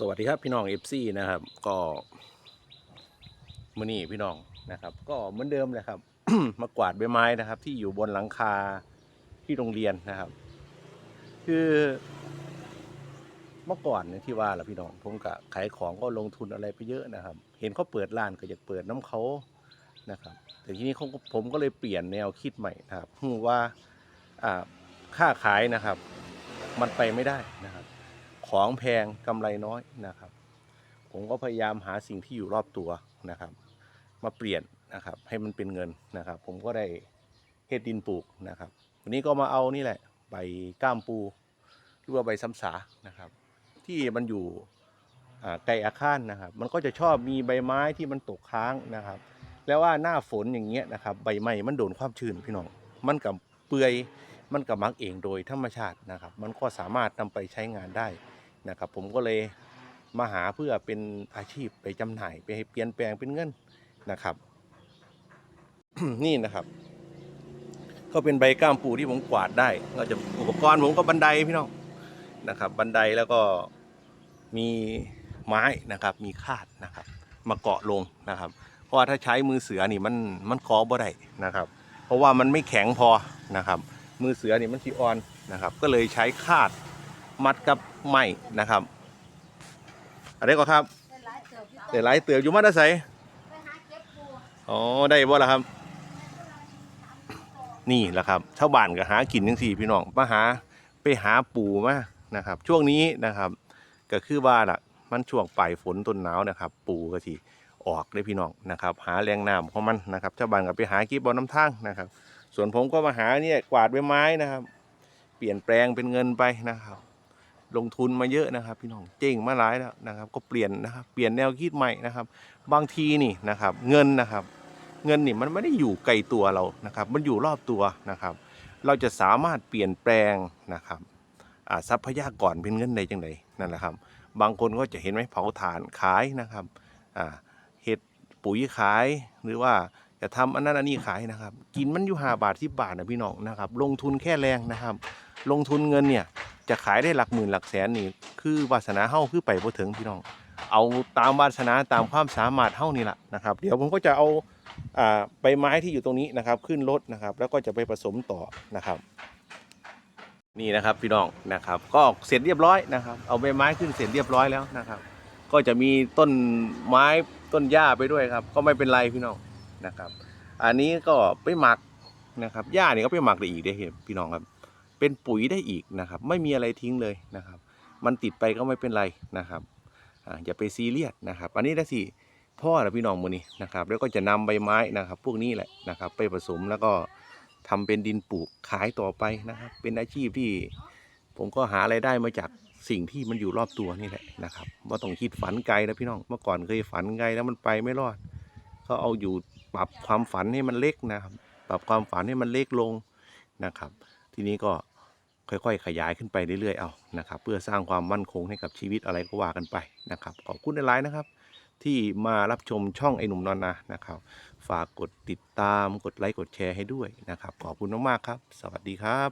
สวัสดีครับพี่น้องเอฟซีนะครับ ก็มื่อนี้พี่น้องนะครับ ก็เหมือนเดิมเลยครับ มากวาดใบไม้นะครับ ที่อยู่บนหลังคาที่โรงเรียนนะครับ คือเมื่อก่อนเนี่ยที่ว่าแหละพี่น้องผมก็ขายของก็ลงทุนอะไรไปเยอะนะครับ เห็นเขาเปิดร้านก็อยากเปิดน้ำเขานะครับ แต่ทีนี้ผมก็เลยเปลี่ยนแนวคิดใหม่นะครับว่าค่าขายนะครับ มันไปไม่ได้นะครับ ของแพงกำไรน้อยนะครับ ผมก็พยายามหาสิ่งที่อยู่รอบตัวนะครับ มาเปลี่ยนนะครับให้มันเป็นเงินนะครับ ผมก็ได้เฮ็ดดินปลูกนะครับ วันนี้ก็มาเอานี่แหละใบก้ามปูหรือว่าใบซ้ำสานะครับ ที่มันอยู่ไกลอาคารนะครับ มันก็จะชอบมีใบไม้ที่มันตกค้างนะครับ แล้วว่าหน้าฝนอย่างเงี้ยนะครับ ใบไม้มันโดนความชื้นพี่น้องมันกับเปื่อยมันกับมักเองโดยธรรมชาตินะครับ มันก็สามารถนำไปใช้งานได้ นะครับผมก็เลยมาหาเพื่อเป็นอาชีพไปจำหน่ายไปให้เปลี่ยนแปลงเป็นเงินนะครับ นี่นะครับ ก็เป็นใบก้ามปูที่ผมกวาดได้ก็จะอุปกรณ์ผมก็บันไดพี่น้องนะครับ บันไดแล้วก็มีไม้นะครับ มีคาดนะครับ มาเกาะลงนะครับ เพราะว่าถ้าใช้มือเสือนี่มันมันกอบ่ได้นะครับ เพราะว่ามันไม่แข็งพอนะครับ มือเสือนี่มันสีอ่อนนะครับ ก็เลยใช้คาด มัดกับไม้นะครับอะไรก็ครับได้หลายเติบอยู่เดี๋ยวไล่เตืออยู่มาได้ใสไปหาเก็บปูอ๋อได้บ่ล่ะครับ นี่แหละครับชาวบ้านก็หากินจังสี่พี่น้องมาหาไปหาปูมานะครับ ช่วงนี้นะครับ ก็คือว่าล่ะ มันช่วงปลายฝนต้นหนาวนะครับ ปูก็สิออกได้พี่น้องนะครับ หาแรงน้ำของมันนะครับชาวบ้านก็ไปหากีบบอน้ำทางนะครับ ส่วนผมก็มาหาเนี่ยกวาดใบไม้นะครับ เปลี่ยนแปลงเป็นเงินไปนะครับ ลงทุนมาเยอะนะครับ พี่น้องเจ๊งมาหลายแล้วนะครับ ก็เปลี่ยนนะครับเปลี่ยนแนวคิดใหม่นะครับ บางทีนี่นะครับ เงินนะครับ เงินนี่มันไม่ได้อยู่ไกลตัวเรานะครับ มันอยู่รอบตัวนะครับ เราจะสามารถเปลี่ยนแปลงนะครับทรัพยากรเป็นเงินได้จังไดนั่นแหละครับ บางคนก็จะเห็นไหมเผาถ่านขายนะครับเห็ดปุ๋ยขายหรือว่าจะทำอันนั้นอันนี้ขายนะครับ กินมันอยู่หาบาทที่บาทนะพี่น้องนะครับ ลงทุนแค่แรงนะครับ ลงทุนเงินเนี่ย จะขายได้หลักหมื่นหลักแสนนี่คือวาสนาเฮาคือไปบ่ถึงพี่น้อง เอาตามวาสนาตามความสามารถเฮานี่แหละนะครับ เดี๋ยวผมก็จะเอาอ่าใบไม้ที่อยู่ตรงนี้นะครับ ขึ้นรถนะครับ แล้วก็จะไปผสมต่อนะครับนี่นะครับพี่น้องนะครับก็เสร็จเรียบร้อยนะครับ เอาใบไม้ขึ้นเสร็จเรียบร้อยแล้วนะครับ ก็จะมีต้นไม้ต้นหญ้าไปด้วยครับ ก็ไม่เป็นไรพี่น้องนะครับ อันนี้ก็ไปหมักนะครับหญ้านี่ก็ไปหมักได้อีกได้เห็นพี่น้องครับ เป็นปุ๋ยได้อีกนะครับ ไม่มีอะไรทิ้งเลยนะครับ มันติดไปก็ไม่เป็นไรนะครับออย่าไปซีเรียสนะครับ อันนี้ได้สิพ่อและพี่น้องมือนี้นะครับ แล้วก็จะนำใบไม้นะครับ พวกนี้แหละนะครับ ไปผสมแล้วก็ทำเป็นดินปลูกขายต่อไปนะครับ เป็นอาชีพที่ผมก็หาไรายได้มาจากสิ่งที่มันอยู่รอบตัวนี่แหละนะครับว่าต้องคิดฝันไกลนะพี่น้อง เมื่อก่อนเคยฝันไกลแล้วมันไปไม่รอด ก็เอาอยู่ปรับความฝันให้มันเล็กนะครับ ปรับความฝันให้มันเล็กลงนะครับ ทีนี้ก็ ค่อยๆ ขยายขึ้นไปเรื่อยๆ เอานะครับ เพื่อสร้างความมั่นคงให้กับชีวิตอะไรก็ว่ากันไปนะครับ ขอบคุณในไลายนะครับ ที่มารับชมช่องไอ้หนุ่มนอนนานะครับ ฝากกดติดตามกดไลค์กดแชร์ให้ด้วยนะครับ ขอบคุณมากๆครับ สวัสดีครับ